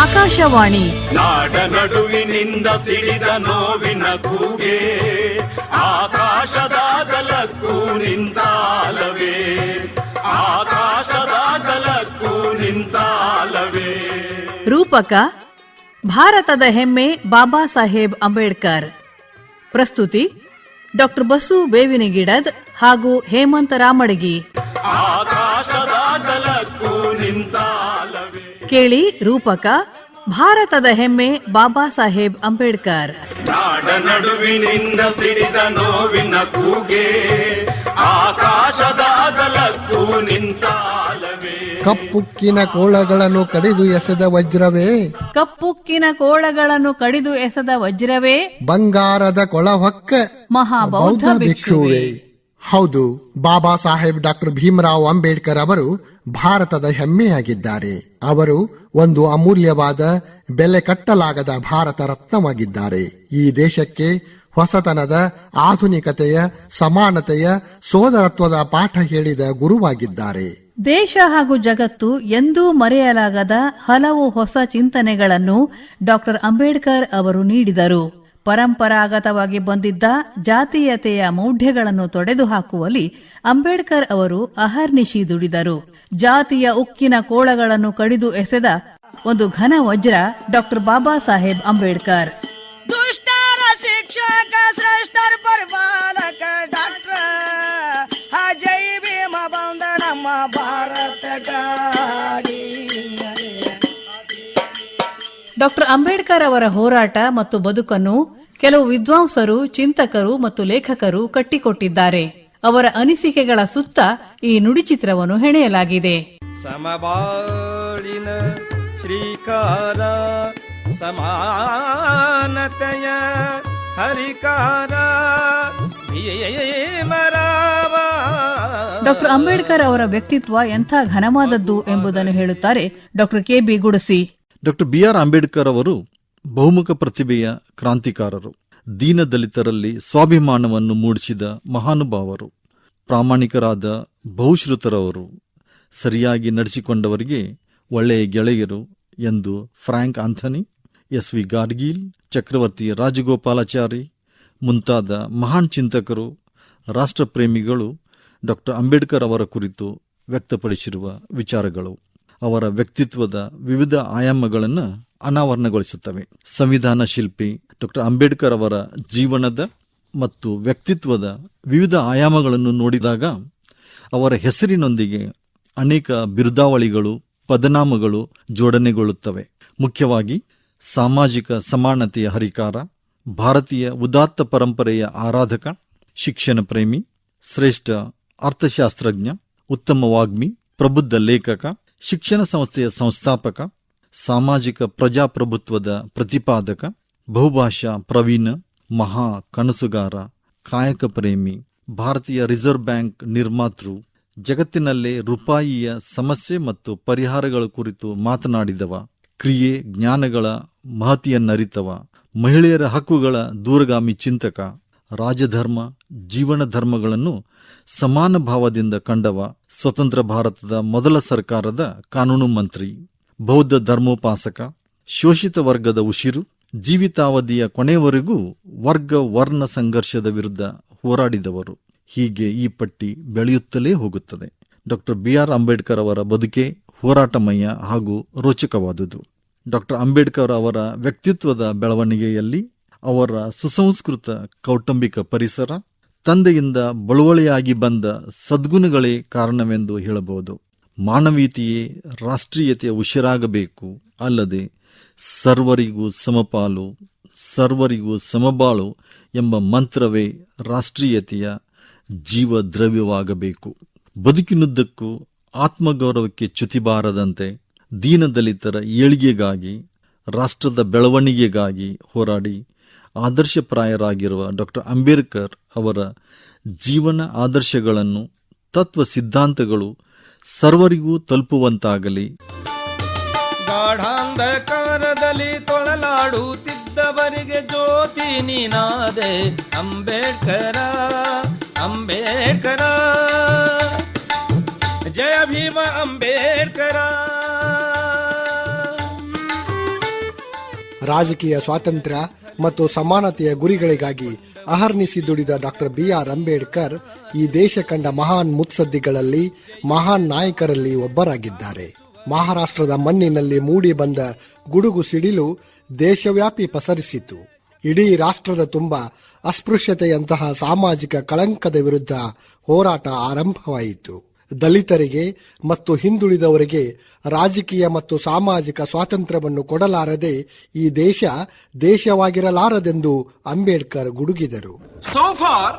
ಆಕಾಶವಾಣಿ. ನಾಡ ನಡುವಿನಿಂದ ಸಿಡಿದ ನೋವಿನ ಕೂಗೆ ಆಕಾಶದಾಗಲಕ್ಕೂ ನಿಂತಾಲವೇ ಆಕಾಶದಾಗಲಕ್ಕೂ ನಿಂತಾಲವೇ. ರೂಪಕ ಭಾರತದ ಹೆಮ್ಮೆ ಬಾಬಾ ಸಾಹೇಬ್ ಅಂಬೇಡ್ಕರ್. ಪ್ರಸ್ತುತಿ ಡಾಕ್ಟರ್ ಬಸು ಬೇವಿನ ಗಿಡದ್ ಹಾಗೂ ಹೇಮಂತ ರಾಮಡಗಿ. ಆಕಾಶದಾಗಲಕ್ಕೂ ನಿಂತಾಲವೇ ಕೇಳಿ ರೂಪಕ ಭಾರತದ ಹೆಮ್ಮೆ ಬಾಬಾ ಸಾಹೇಬ್ ಅಂಬೇಡ್ಕರ್. ನಾಡ ನಡುವಿನಿಂದ ಸಿಡಿದ ನೋವಿನ ಕೂಗೆ ಆಕಾಶದಾಗಲಕ್ಕೂ ನಿಂತ ಕಪ್ಪುಕ್ಕಿನ ಕೋಳಗಳನ್ನು ಕಡಿದು ಎಸೆದ ವಜ್ರವೇ ಕಪ್ಪುಕ್ಕಿನ ಕೋಳಗಳನ್ನು ಕಡಿದು ಎಸೆದ ವಜ್ರವೇ ಬಂಗಾರದ ಕೊಳಹೊಕ್ಕ ಮಹಾಬೌದ್ಧ ಬೌದ್ಧ ಭಿಕ್ಷುವೆ ಭಿಕ್ಷುವೆ. ಹೌದು, ಬಾಬಾ ಸಾಹೇಬ್ ಡಾಕ್ಟರ್ ಭೀಮರಾವ್ ಅಂಬೇಡ್ಕರ್ ಅವರು ಭಾರತದ ಹೆಮ್ಮೆಯಾಗಿದ್ದಾರೆ. ಅವರು ಒಂದು ಅಮೂಲ್ಯವಾದ, ಬೆಲೆ ಕಟ್ಟಲಾಗದ ಭಾರತ ರತ್ನವಾಗಿದ್ದಾರೆ. ಈ ದೇಶಕ್ಕೆ ಹೊಸತನದ, ಆಧುನಿಕತೆಯ, ಸಮಾನತೆಯ, ಸೋದರತ್ವದ ಪಾಠ ಹೇಳಿದ ಗುರುವಾಗಿದ್ದಾರೆ. ದೇಶ ಹಾಗೂ ಜಗತ್ತು ಎಂದೂ ಮರೆಯಲಾಗದ ಹಲವು ಹೊಸ ಚಿಂತನೆಗಳನ್ನು ಡಾಕ್ಟರ್ ಅಂಬೇಡ್ಕರ್ ಅವರು ನೀಡಿದರು. ಪರಂಪರಾಗತವಾಗಿ ಬಂದಿದ್ದ ಜಾತೀಯತೆಯ ಮೌಢ್ಯಗಳನ್ನು ತೊಡೆದುಹಾಕುವಲ್ಲಿ ಅಂಬೇಡ್ಕರ್ ಅವರು ಅಹರ್ನಿಶಿ ದುಡಿದರು. ಜಾತಿಯ ಉಕ್ಕಿನ ಕೋಳಗಳನ್ನು ಕಡಿದು ಎಸೆದ ಒಂದು ಘನ ವಜ್ರ ಡಾಕ್ಟರ್ ಬಾಬಾ ಸಾಹೇಬ್ ಅಂಬೇಡ್ಕರ್. ದುಷ್ಟರ ಶಿಕ್ಷಕ, ಶ್ರೇಷ್ಠರ ಪರಿಪಾಲಕ ಡಾಕ್ಟರ್, ಅಜಯ್ ಭೀಮ ಬಂದ ಡಾಕ್ಟರ್ ಅಂಬೇಡ್ಕರ್ ಅವರ ಹೋರಾಟ ಮತ್ತು ಬದುಕನ್ನು ಕೆಲವು ವಿದ್ವಾಂಸರು ಚಿಂತಕರು ಮತ್ತು ಲೇಖಕರು ಕಟ್ಟಿಕೊಟ್ಟಿದ್ದಾರೆ. ಅವರ ಅನಿಸಿಕೆಗಳ ಸುತ್ತ ಈ ನುಡಿಚಿತ್ರವನ್ನು ಹೆಣೆಯಲಾಗಿದೆ. ಸಮಬಾಳಿನ ಶ್ರೀಕಾರ ಸಮಾನತೆಯ ಹರಿಕಾರ ಡಾಕ್ಟರ್ ಅಂಬೇಡ್ಕರ್ ಅವರ ವ್ಯಕ್ತಿತ್ವ ಎಂಥ ಘನವಾದದ್ದು ಎಂಬುದನ್ನು ಹೇಳುತ್ತಾರೆ doctor K B Gudasi. Doctor B R Ambedkar ಅವರು ಬಹುಮುಖ ಪ್ರತಿಭೆಯ ಕ್ರಾಂತಿಕಾರರು. ದೀನದಲಿತರಲ್ಲಿ ಸ್ವಾಭಿಮಾನವನ್ನು ಮೂಡಿಸಿದ ಮಹಾನುಭಾವರು, ಪ್ರಾಮಾಣಿಕರಾದ ಬಹುಶ್ರುತರವರು, ಸರಿಯಾಗಿ ನಡೆಸಿಕೊಂಡವರಿಗೆ ಒಳ್ಳೆಯ ಗೆಳೆಯರು ಎಂದು Frank Anthony, S V Gadgil, Chakravarti Rajagopalachari, ಮುಂತಾದ ಮಹಾನ್ ಚಿಂತಕರು, ರಾಷ್ಟ್ರಪ್ರೇಮಿಗಳು ಡಾಕ್ಟರ್ ಅಂಬೇಡ್ಕರ್ ಅವರ ಕುರಿತು ವ್ಯಕ್ತಪಡಿಸಿರುವ ವಿಚಾರಗಳು. ಅವರ ವ್ಯಕ್ತಿತ್ವದ ವಿವಿಧ ಆಯಾಮಗಳನ್ನು ಅನಾವರಣಗೊಳಿಸುತ್ತವೆ. ಸಂವಿಧಾನ ಶಿಲ್ಪಿ ಡಾಕ್ಟರ್ ಅಂಬೇಡ್ಕರ್ ಅವರ ಜೀವನದ ಮತ್ತು ವ್ಯಕ್ತಿತ್ವದ ವಿವಿಧ ಆಯಾಮಗಳನ್ನು ನೋಡಿದಾಗ ಅವರ ಹೆಸರಿನೊಂದಿಗೆ ಅನೇಕ ಬಿರುದಾವಳಿಗಳು, ಪದನಾಮಗಳು ಜೋಡಣೆಗೊಳ್ಳುತ್ತವೆ. ಮುಖ್ಯವಾಗಿ ಸಾಮಾಜಿಕ ಸಮಾನತೆಯ ಹರಿಕಾರ, ಭಾರತೀಯ ಉದಾತ್ತ ಪರಂಪರೆಯ ಆರಾಧಕ, ಶಿಕ್ಷಣ ಪ್ರೇಮಿ, ಶ್ರೇಷ್ಠ ಅರ್ಥಶಾಸ್ತ್ರಜ್ಞ ಉತ್ತಮ ವಾಗ್ಮಿ ಪ್ರಬುದ್ಧ ಲೇಖಕ ಶಿಕ್ಷಣ ಸಂಸ್ಥೆಯ ಸಂಸ್ಥಾಪಕ, ಸಾಮಾಜಿಕ ಪ್ರಜಾಪ್ರಭುತ್ವದ ಪ್ರತಿಪಾದಕ, ಬಹುಭಾಷಾ ಪ್ರವೀಣ, ಮಹಾ ಕನಸುಗಾರ, ಕಾಯಕ ಪ್ರೇಮಿ, ಭಾರತೀಯ ರಿಸರ್ವ್ ಬ್ಯಾಂಕ್ ನಿರ್ಮಾತೃ, ಜಗತ್ತಿನಲ್ಲೇ ರೂಪಾಯಿಯ ಸಮಸ್ಯೆ ಮತ್ತು ಪರಿಹಾರಗಳ ಕುರಿತು ಮಾತನಾಡಿದವ, ಕ್ರಿಯೆ ಜ್ಞಾನಗಳ ಮಹತಿಯನ್ನರಿತವ, ಮಹಿಳೆಯರ ಹಕ್ಕುಗಳ ದೂರಗಾಮಿ ಚಿಂತಕ, ರಾಜಧರ್ಮ ಜೀವನ ಧರ್ಮಗಳನ್ನು ಸಮಾನ ಭಾವದಿಂದ ಕಂಡವ ಸ್ವತಂತ್ರ ಭಾರತದ ಮೊದಲ ಸರ್ಕಾರದ ಕಾನೂನು ಮಂತ್ರಿ, ಬೌದ್ಧ ಧರ್ಮೋಪಾಸಕ, ಶೋಷಿತ ವರ್ಗದ ಉಸಿರು, ಜೀವಿತಾವಧಿಯ ಕೊನೆಯವರೆಗೂ ವರ್ಗ ವರ್ಣ ಸಂಘರ್ಷದ ವಿರುದ್ಧ ಹೋರಾಡಿದವರು. ಹೀಗೆ ಈ ಪಟ್ಟಿ ಬೆಳೆಯುತ್ತಲೇ ಹೋಗುತ್ತದೆ. ಡಾಕ್ಟರ್ ಬಿ ಆರ್ ಅಂಬೇಡ್ಕರ್ ಅವರ ಬದುಕೆ ಹೋರಾಟಮಯ ಹಾಗೂ ರೋಚಕವಾದುದು. ಡಾಕ್ಟರ್ ಅಂಬೇಡ್ಕರ್ ಅವರ ವ್ಯಕ್ತಿತ್ವದ ಬೆಳವಣಿಗೆಯಲ್ಲಿ ಅವರ ಸುಸಂಸ್ಕೃತ ಕೌಟುಂಬಿಕ ಪರಿಸರ ತಂದೆಯಿಂದ ಬಳುವಳಿಯಾಗಿ ಬಂದ ಸದ್ಗುಣಗಳೇ ಕಾರಣವೆಂದು ಹೇಳಬಹುದು. ಮಾನವೀಯತೆಯೇ ರಾಷ್ಟ್ರೀಯತೆಯ ಉಸಿರಾಗಬೇಕು. ಅಲ್ಲದೆ ಸರ್ವರಿಗೂ ಸಮಪಾಲು, ಸರ್ವರಿಗೂ ಸಮಬಾಳು ಎಂಬ ಮಂತ್ರವೇ ರಾಷ್ಟ್ರೀಯತೆಯ ಜೀವ ದ್ರವ್ಯವಾಗಬೇಕು ಬದುಕಿನುದ್ದಕ್ಕೂ ಆತ್ಮಗೌರವಕ್ಕೆ ಚ್ಯುತಿಬಾರದಂತೆ ದೀನದಲಿತರ ಏಳಿಗೆಗಾಗಿ, ರಾಷ್ಟ್ರದ ಬೆಳವಣಿಗೆಗಾಗಿ ಹೋರಾಡಿ ಆದರ್ಶಪ್ರಾಯರಾಗಿರುವ ಡಾಕ್ಟರ್ ಅಂಬೇಡ್ಕರ್ ಅವರ ಜೀವನ ಆದರ್ಶಗಳನ್ನು, ತತ್ವ ಸಿದ್ಧಾಂತಗಳು ಸರ್ವರಿಗೂ ತಲುಪುವಂತಾಗಲಿ. ಗಾಢಾಂಧಕಾರದಲ್ಲಿ ತೊಳಲಾಡುತ್ತಿದ್ದವರಿಗೆ ಜ್ಯೋತಿ ನೀನಾದೆ, ಅಂಬೇಡ್ಕರ ಅಂಬೇಡ್ಕರ. ಜಯ ಭೀಮ ಅಂಬೇಡ್ಕರ. ರಾಜಕೀಯ ಸ್ವಾತಂತ್ರ್ಯ ಮತ್ತು ಸಮಾನತೆಯ ಗುರಿಗಳಿಗಾಗಿ ಅಹರ್ನಿಸಿ ದುಡಿದ ಡಾಕ್ಟರ್ ಬಿ ಆರ್ ಅಂಬೇಡ್ಕರ್ ಈ ದೇಶ ಕಂಡ ಮಹಾನ್ ಮುತ್ಸದ್ದಿಗಳಲ್ಲಿ, ಮಹಾನ್ ನಾಯಕರಲ್ಲಿ ಒಬ್ಬರಾಗಿದ್ದಾರೆ. ಮಹಾರಾಷ್ಟ್ರದ ಮಣ್ಣಿನಲ್ಲಿ ಮೂಡಿ ಬಂದ ಗುಡುಗು ಸಿಡಿಲು ದೇಶವ್ಯಾಪಿ ಪಸರಿಸಿತು. ಇಡೀ ರಾಷ್ಟ್ರದ ತುಂಬ ಅಸ್ಪೃಶ್ಯತೆಯಂತಹ ಸಾಮಾಜಿಕ ಕಳಂಕದ ವಿರುದ್ಧ ಹೋರಾಟ ಆರಂಭವಾಯಿತು. ದಲಿತರಿಗೆ ಮತ್ತು ಹಿಂದುಳಿದವರಿಗೆ ರಾಜಕೀಯ ಮತ್ತು ಸಾಮಾಜಿಕ ಸ್ವಾತಂತ್ರ್ಯವನ್ನು ಕೊಡಲಾರದೆ ಈ ದೇಶ ದೇಶವಾಗಿರಲಾರದೆಂದು Ambedkar ಗುಡುಗಿದರು. So far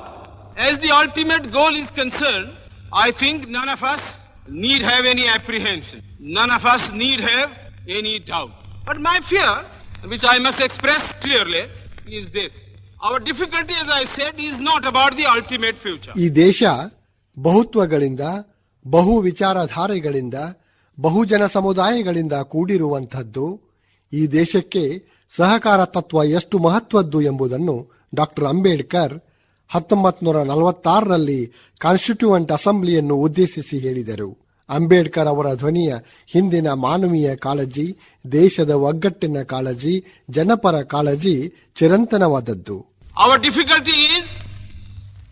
as the ultimate goal is concern I think none of us need have any apprehension none of us need have any doubt but my fear which I must express clearly is this our difficulty I said is not about the ultimate future ಈ ದೇಶ ಬಹುತ್ವಗಳಿಂದ ಬಹು ವಿಚಾರಧಾರೆಗಳಿಂದ ಬಹುಜನ ಸಮುದಾಯಗಳಿಂದ ಕೂಡಿರುವಂಥದ್ದು, ಈ ದೇಶಕ್ಕೆ ಸಹಕಾರ ತತ್ವ ಎಷ್ಟು ಮಹತ್ವದ್ದು ಎಂಬುದನ್ನು ಡಾಕ್ಟರ್ ಅಂಬೇಡ್ಕರ್ ಹತ್ತೊಂಬತ್ತು ನೂರ ನಲವತ್ತಾರರಲ್ಲಿ ಕಾನ್ಸ್ಟಿಟ್ಯೂಂಟ್ ಅಸೆಂಬ್ಲಿಯನ್ನು ಉದ್ದೇಶಿಸಿ ಹೇಳಿದರು. ಅಂಬೇಡ್ಕರ್ ಅವರ ಧ್ವನಿಯ ಹಿಂದಿನ ಮಾನವೀಯ ಕಾಳಜಿ, ದೇಶದ ಒಗ್ಗಟ್ಟಿನ ಕಾಳಜಿ, ಜನಪರ ಕಾಳಜಿ ಚಿರಂತನವಾದದ್ದು. Our difficulty is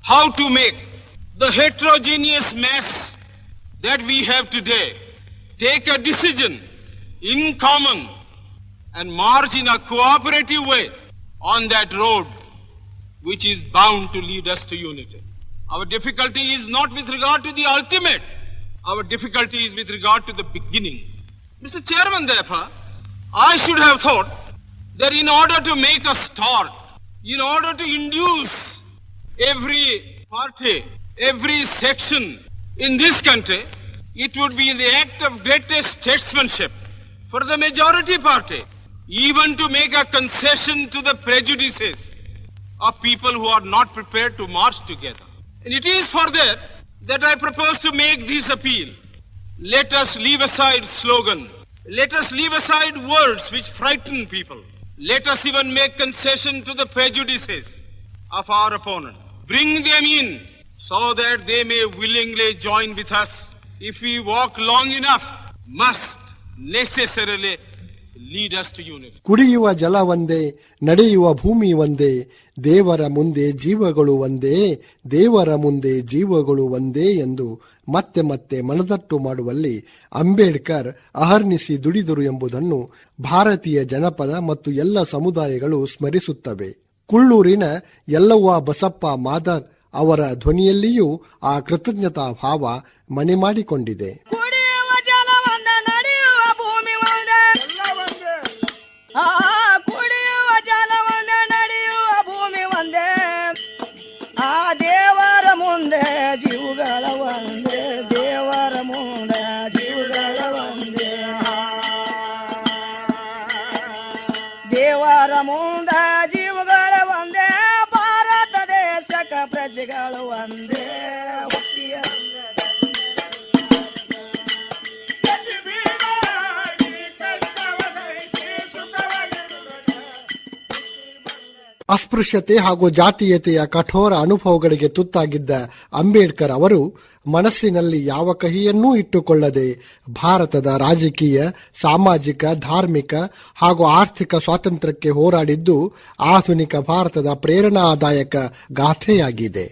how to make the heterogeneous mass that we have today take a decision in common and march in a cooperative way on that road which is bound to lead us to unity. Our difficulty is not with regard to the ultimate, our difficulty is with regard to the beginning. Mr. Chairman, therefore, I should have thought that in order to make a start, in order to induce every party, every section in this country, it would be the act of greatest statesmanship for the majority party, even to make a concession to the prejudices of people who are not prepared to march together. And it is for that that I propose to make this appeal. Let us leave aside slogans. Let us leave aside words which frighten people. Let us even make concession to the prejudices of our opponents. Bring them in so that they may willingly join with us. If we walk long enough, must necessarily lead us to unity. ಕುಡಿಯುವ ಜಲ ಒಂದೇ ನಡೆಯುವ ಭೂಮಿ ಒಂದೇ ದೇವರ ಮುಂದೆ ಜೀವಗಳು ಒಂದೇ ದೇವರ ಮುಂದೆ ಜೀವಗಳು ಒಂದೇ ಎಂದು ಮತ್ತೆ ಮತ್ತೆ ಮನದಟ್ಟು ಮಾಡುವಲ್ಲಿ ಅಂಬೇಡ್ಕರ್ ಅಹರ್ನಿಸಿ ದುಡಿದರು ಎಂಬುದನ್ನು ಭಾರತೀಯ ಜನಪದ ಮತ್ತು ಎಲ್ಲ ಸಮುದಾಯಗಳು ಸ್ಮರಿಸುತ್ತವೆ ಕುಳ್ಳೂರಿನ ಯಲ್ಲವ್ವ ಬಸಪ್ಪ ಮಾದರ್ ಅವರ ಧ್ವನಿಯಲ್ಲಿಯೂ ಆ ಕೃತಜ್ಞತಾ ಭಾವ ಮನೆ ಮಾಡಿಕೊಂಡಿದೆ. ಆ ದೇವರ ಮುಂದೆ ಜೀವಗಳ ಒಂದೇ. ದೇಶಕ ಪ್ರಜೆಗಳು ಒಂದೇ ಅಸ್ಪೃಶ್ಯತೆ ಹಾಗೂ ಜಾತೀಯತೆಯ ಕಠೋರ ಅನುಭವಗಳಿಗೆ ತುತ್ತಾಗಿದ್ದ ಅಂಬೇಡ್ಕರ್ ಅವರು ಮನಸ್ಸಿನಲ್ಲಿ ಯಾವ ಕಹಿಯನ್ನೂ ಇಟ್ಟುಕೊಳ್ಳದೆ ಭಾರತದ ರಾಜಕೀಯ, ಸಾಮಾಜಿಕ, ಧಾರ್ಮಿಕ ಹಾಗೂ ಆರ್ಥಿಕ ಸ್ವಾತಂತ್ರ್ಯಕ್ಕೆ ಹೋರಾಡಿದ್ದು ಆಧುನಿಕ ಭಾರತದ ಪ್ರೇರಣಾದಾಯಕ ಗಾಥೆಯಾಗಿದೆ.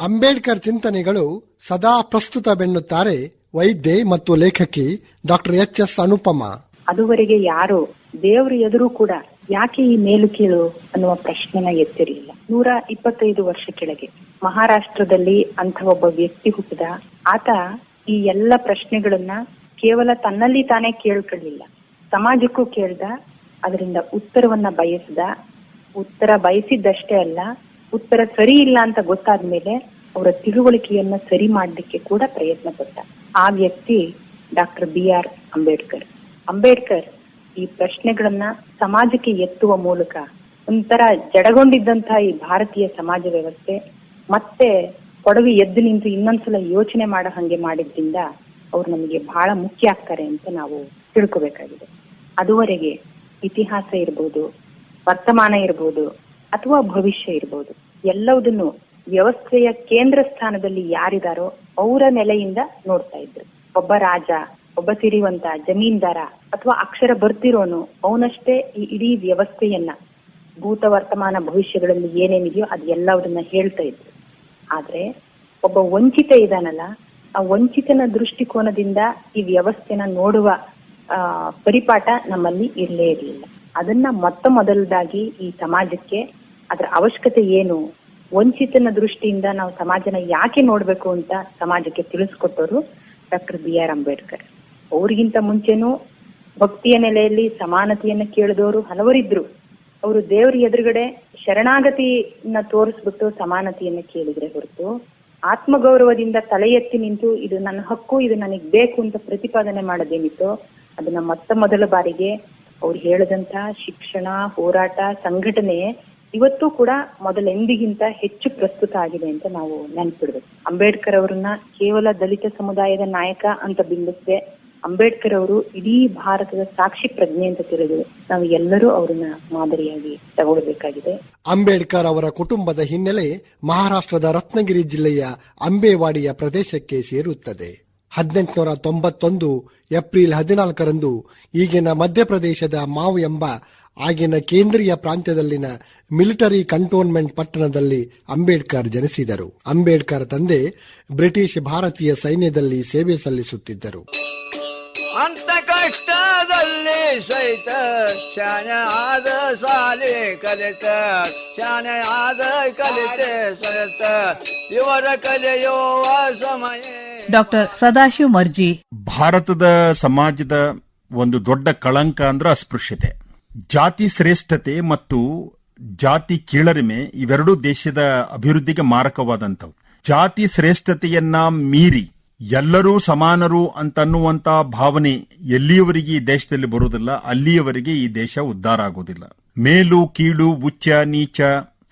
ಅಂಬೇಡ್ಕರ್ ಚಿಂತನೆಗಳು ಸದಾ ಪ್ರಸ್ತುತವೆನ್ನುತ್ತಾರೆ ವೈದ್ಯೆ ಮತ್ತು ಲೇಖಕಿ ಡಾಕ್ಟರ್ ಎಚ್ ಎಸ್ ಅನುಪಮಾ. ಅದುವರೆಗೆ ಯಾರು ದೇವರ ಎದುರು ಕೂಡ ಯಾಕೆ ಈ ಮೇಲು ಕೀಳು ಅನ್ನುವ ಪ್ರಶ್ನೆನ ಎತ್ತಿರಲಿಲ್ಲ. ನೂರ ಇಪ್ಪತ್ತೈದು ವರ್ಷ ಕೆಳಗೆ ಮಹಾರಾಷ್ಟ್ರದಲ್ಲಿ ಅಂತ ಒಬ್ಬ ವ್ಯಕ್ತಿ ಹುಟ್ಟಿದ ಆತ ಈ ಎಲ್ಲ ಪ್ರಶ್ನೆಗಳನ್ನ ಕೇವಲ ತನ್ನಲ್ಲಿ ತಾನೇ ಕೇಳ್ಕೊಳ್ಳಿಲ್ಲ. ಸಮಾಜಕ್ಕೂ ಕೇಳ್ದ, ಅದರಿಂದ ಉತ್ತರವನ್ನ ಬಯಸ್ದ, ಉತ್ತರ ಬಯಸಿದ್ದಷ್ಟೇ ಅಲ್ಲ, ಉತ್ತರ ಸರಿ ಇಲ್ಲ ಅಂತ ಗೊತ್ತಾದ ಮೇಲೆ ಅವರ ತಿಳುವಳಿಕೆಯನ್ನ ಸರಿ ಮಾಡ್ಲಿಕ್ಕೆ ಕೂಡ ಪ್ರಯತ್ನ ಪಟ್ಟ ಆ ವ್ಯಕ್ತಿ doctor B R Ambedkar. Ambedkar ಈ ಪ್ರಶ್ನೆಗಳನ್ನ ಸಮಾಜಕ್ಕೆ ಎತ್ತುವ ಮೂಲಕ ಒಂಥರ ಜಡಗೊಂಡಿದ್ದಂತಹ ಈ ಭಾರತೀಯ ಸಮಾಜ ವ್ಯವಸ್ಥೆ, ಮತ್ತೆ ಕೊಡವಿ ಎದ್ದು ನಿಂತು ಇನ್ನೊಂದ್ಸಲ ಯೋಚನೆ ಮಾಡೋ ಹಂಗೆ ಮಾಡಿದ್ರಿಂದ ಅವ್ರು ನಮಗೆ ಬಹಳ ಮುಖ್ಯ ಆಗ್ತಾರೆ ಅಂತ ನಾವು ತಿಳ್ಕೊಬೇಕಾಗಿದೆ. ಅದುವರೆಗೆ ಇತಿಹಾಸ ಇರ್ಬೋದು, ವರ್ತಮಾನ ಇರ್ಬೋದು, ಅಥವಾ ಭವಿಷ್ಯ ಇರ್ಬೋದು, ಎಲ್ಲವುದನ್ನು ವ್ಯವಸ್ಥೆಯ ಕೇಂದ್ರ ಸ್ಥಾನದಲ್ಲಿ ಯಾರಿದಾರೋ ಅವರ ನೆಲೆಯಿಂದ ನೋಡ್ತಾ ಇದ್ರು. ಒಬ್ಬ ರಾಜ ಒಬ್ಬ ಸಿರಿವಂತ ಜಮೀನ್ದಾರ ಅಥವಾ ಅಕ್ಷರ ಬರ್ತಿರೋನು, ಅವನಷ್ಟೇ ಈ ಇಡೀ ವ್ಯವಸ್ಥೆಯನ್ನ, ಭೂತ ವರ್ತಮಾನ ಭವಿಷ್ಯಗಳಲ್ಲಿ ಏನೇನಿದೆಯೋ ಅದು ಎಲ್ಲವನ್ನ ಹೇಳ್ತಾ ಇದ್ರು. ಆದ್ರೆ ಒಬ್ಬ ವಂಚಿತ ಇದಾನಲ್ಲ, ಆ ವಂಚಿತನ ದೃಷ್ಟಿಕೋನದಿಂದ ಈ ವ್ಯವಸ್ಥೆನ ನೋಡುವ ಪರಿಪಾಠ ನಮ್ಮಲ್ಲಿ ಇರಲೇ ಇರಲಿಲ್ಲ. ಅದನ್ನ ಮೊತ್ತ ಮೊದಲದಾಗಿ ಈ ಸಮಾಜಕ್ಕೆ ಅದರ ಅವಶ್ಯಕತೆ ಏನು, ವಂಚಿತನ ದೃಷ್ಟಿಯಿಂದ ನಾವು ಸಮಾಜನ ಯಾಕೆ ನೋಡ್ಬೇಕು ಅಂತ ಸಮಾಜಕ್ಕೆ ತಿಳಿಸ್ಕೊಟ್ಟವರು ಡಾಕ್ಟರ್ ಬಿ ಆರ್ ಅಂಬೇಡ್ಕರ್. ಅವ್ರಿಗಿಂತ ಮುಂಚೆನೂ ಭಕ್ತಿಯ ನೆಲೆಯಲ್ಲಿ ಸಮಾನತೆಯನ್ನ ಕೇಳಿದವರು ಹಲವರಿದ್ರು. ಅವರು ದೇವರ ಎದುರುಗಡೆ ಶರಣಾಗತಿಯನ್ನ ತೋರಿಸ್ಬಿಟ್ಟು ಸಮಾನತೆಯನ್ನ ಕೇಳಿದ್ರೆ ಹೊರತು ಆತ್ಮಗೌರವದಿಂದ ತಲೆ ಎತ್ತಿ ನಿಂತು ಇದು ನನ್ನ ಹಕ್ಕು, ಇದು ನನಗೆ ಬೇಕು ಅಂತ ಪ್ರತಿಪಾದನೆ ಮಾಡೋದೇನಿತ್ತು ಅದನ್ನ ಮೊತ್ತ ಮೊದಲ ಬಾರಿಗೆ ಅವ್ರು ಹೇಳಿದಂತ ಶಿಕ್ಷಣ, ಹೋರಾಟ, ಸಂಘಟನೆ ಇವತ್ತು ಕೂಡ ಮೊದಲೆಂದಿಗಿಂತ ಹೆಚ್ಚು ಪ್ರಸ್ತುತ ಆಗಿದೆ ಅಂತ ನಾವು ನೆನ್ಪಿಡ್ಬೇಕು. ಅಂಬೇಡ್ಕರ್ ಅವರನ್ನ ಕೇವಲ ದಲಿತ ಸಮುದಾಯದ ನಾಯಕ ಅಂತ ಬಿಂಬಿಸದೆ ಅಂಬೇಡ್ಕರ್ ಅವರು ಇಡೀ ಭಾರತದ ಸಾಕ್ಷಿ ಪ್ರಜ್ಞೆ ಅಂತ ತಿಳಿದು ನಾವು ಎಲ್ಲರೂ ಅವರನ್ನ ಮಾದರಿಯಾಗಿ ತಗೊಳ್ಬೇಕಾಗಿದೆ. ಅಂಬೇಡ್ಕರ್ ಅವರ ಕುಟುಂಬದ ಹಿನ್ನೆಲೆ ಮಹಾರಾಷ್ಟ್ರದ ರತ್ನಗಿರಿ ಜಿಲ್ಲೆಯ ಅಂಬೇವಾಡಿಯ ಪ್ರದೇಶಕ್ಕೆ ಸೇರುತ್ತದೆ. ಹದಿನೆಂಟುನೂರ ತೊಂಬತ್ತೊಂದು ಏಪ್ರಿಲ್ ಹದಿನಾಲ್ಕರಂದು ಈಗಿನ ಮಧ್ಯಪ್ರದೇಶದ ಮಾವು ಎಂಬ ಆಗಿನ ಕೇಂದ್ರೀಯ ಪ್ರಾಂತ್ಯದಲ್ಲಿನ ಮಿಲಿಟರಿ ಕಂಟೋನ್ಮೆಂಟ್ ಪಟ್ಟಣದಲ್ಲಿ ಅಂಬೇಡ್ಕರ್ ಜನಿಸಿದರು. ಅಂಬೇಡ್ಕರ್ ತಂದೆ ಬ್ರಿಟಿಷ್ ಭಾರತೀಯ ಸೈನ್ಯದಲ್ಲಿ ಸೇವೆ ಸಲ್ಲಿಸುತ್ತಿದ್ದರು. ಅಂತ ಕಷ್ಟದಲ್ಲಿ ಸಹಿತ ಶಾನೆ ಆದ ಸಾಲಿ ಕಲಿತ ಶಾನೆ ಆದ ಕಲಿತೆ ಸಹಿತ ಇವರ ಕಲಿಯುವ ಸಮಯ ಡಾಕ್ಟರ್ ಸದಾಶಿವ ಮರ್ಜಿ. ಭಾರತದ ಸಮಾಜದ ಒಂದು ದೊಡ್ಡ ಕಳಂಕ ಅಂದ್ರೆ ಅಸ್ಪೃಶ್ಯತೆ. ಜಾತಿ ಶ್ರೇಷ್ಠತೆ ಮತ್ತು ಜಾತಿ ಕೀಳರಿಮೆ ಇವೆರಡೂ ದೇಶದ ಅಭಿವೃದ್ಧಿಗೆ ಮಾರಕವಾದಂಥವು. ಜಾತಿ ಶ್ರೇಷ್ಠತೆಯನ್ನ ಮೀರಿ ಎಲ್ಲರೂ ಸಮಾನರು ಅಂತನ್ನುವಂತ ಭಾವನೆ ಎಲ್ಲಿಯವರೆಗೆ ಈ ದೇಶದಲ್ಲಿ ಬರುವುದಿಲ್ಲ, ಅಲ್ಲಿಯವರೆಗೆ ಈ ದೇಶ ಉದ್ಧಾರ ಆಗೋದಿಲ್ಲ ಮೇಲು, ಕೀಳು, ಉಚ್ಚ, ನೀಚ,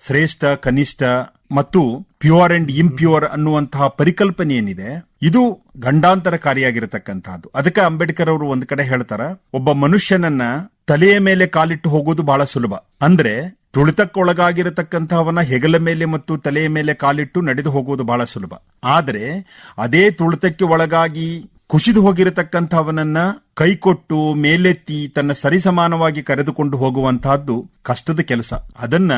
ಶ್ರೇಷ್ಠ, ಕನಿಷ್ಠ ಮತ್ತು ಪ್ಯೂರ್ ಅಂಡ್ ಇಂಪ್ಯೂರ್ ಅನ್ನುವಂತಹ ಪರಿಕಲ್ಪನೆ ಏನಿದೆ, ಇದು ಗಂಡಾಂತರಕಾರಿಯಾಗಿರತಕ್ಕಂತಹದ್ದು. ಅದಕ್ಕೆ ಅಂಬೇಡ್ಕರ್ ಅವರು ಒಂದ್ ಕಡೆ ಹೇಳ್ತಾರ, ಒಬ್ಬ ಮನುಷ್ಯನನ್ನ ತಲೆಯ ಮೇಲೆ ಕಾಲಿಟ್ಟು ಹೋಗೋದು ಬಹಳ ಸುಲಭ. ಅಂದ್ರೆ ತುಳಿತಕ್ಕೊಳಗಾಗಿರತಕ್ಕಂತಹವನ್ನ ಹೆಗಲ ಮೇಲೆ ಮತ್ತು ತಲೆಯ ಮೇಲೆ ಕಾಲಿಟ್ಟು ನಡೆದು ಹೋಗುವುದು ಬಹಳ ಸುಲಭ. ಆದರೆ ಅದೇ ತುಳಿತಕ್ಕೆ ಒಳಗಾಗಿ ಕುಸಿದು ಹೋಗಿರತಕ್ಕಂಥವನನ್ನ ಕೈಕೊಟ್ಟು ಮೇಲೆತ್ತಿ ತನ್ನ ಸರಿಸಮಾನವಾಗಿ ಕರೆದುಕೊಂಡು ಹೋಗುವಂತಹದ್ದು ಕಷ್ಟದ ಕೆಲಸ. ಅದನ್ನ